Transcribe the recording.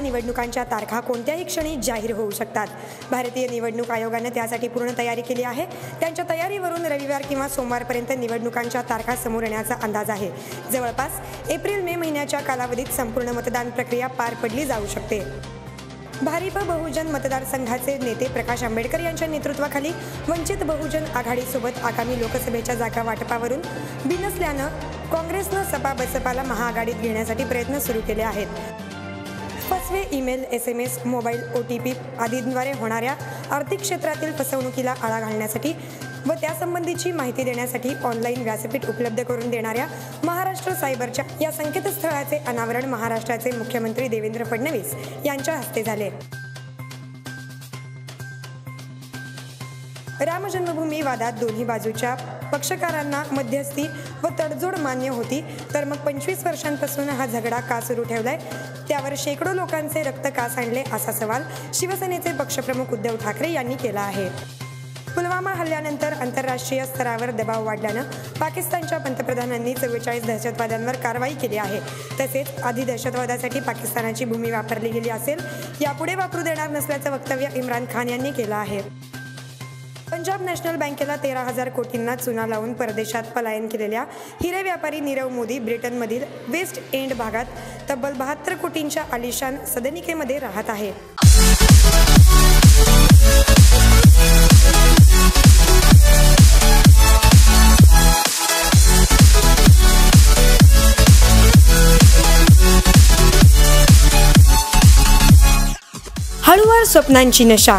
या निवडणुकांच्या तारखा कोणत्याही क्षणी जाहीर होऊ शकतात. भारतीय निवडणूक आयोगानं त्यासाठी पूर्ण तयारी केली आहे. त्यांच्या तयारीवरून रविवार किंवा सोमवारपर्यंत निवडणुकांच्या तारखा समोर येण्याचा अंदाज आहे. जवळपास एप्रिल मे महिन्याच्या कालावधीत संपूर्ण मतदान प्रक्रिया पार पडली जाऊ शकते. भारिप बहुजन मतदारसंघाचे नेते प्रकाश आंबेडकर यांच्या नेतृत्वाखाली वंचित बहुजन आघाडीसोबत आगामी लोकसभेच्या जागा वाटपावरून बिनसल्यानं काँग्रेसनं सपा बसपाला महाआघाडीत घेण्यासाठी प्रयत्न सुरू केले आहेत. फसवे email S M S mobile O T P आदींद्वारे होणाऱ्या आर्थिक क्षेत्रातील फसवणुकीला आळा घालण्यासाठी व त्यासंबंधीची माहिती देण्यासाठी ऑनलाईन व्यासपीठ उपलब्ध करून देणाऱ्या महाराष्ट्र सायबरच्या या संकेतस्थळाचे अनावरण महाराष्ट्राचे मुख्यमंत्री देवेंद्र फडणवीस यांच्या हस्ते झाले. राम जन्मभूमी वादात दोन्ही बाजूच्या पक्षकारांना मध्यस्थी व तडजोड मान्य होती तर मग पंचवीस वर्षांपासून हा झगडा का सुरू ठेवलाय? त्यावर शेकडो लोकांचे रक्त का सांडले असा सवाल शिवसेनेचे पक्षप्रमुख उद्धव ठाकरे यांनी केला आहे. पुलवामा हल्ल्यानंतर आंतरराष्ट्रीय स्तरावर दबाव वाढल्यानं पाकिस्तानच्या पंतप्रधानांनी चव्वेचाळीस दहशतवाद्यांवर कारवाई केली आहे. तसेच आधी दहशतवादासाठी पाकिस्तानाची भूमी वापरली गेली असेल यापुढे वापरू देणार नसल्याचं वक्तव्य इम्रान खान यांनी केलं आहे. पंजाब नॅशनल बँकेला तेरा हजार कोटींना चुना लावून परदेशात पलायन केलेल्या हिरे व्यापारी नीरव मोदी ब्रिटनमधील वेस्ट एंड भागात तब्बल बहात्तर कोटींच्या आलिशान सदनिकेमध्ये राहत आहे. हळूवार स्वप्नांची नशा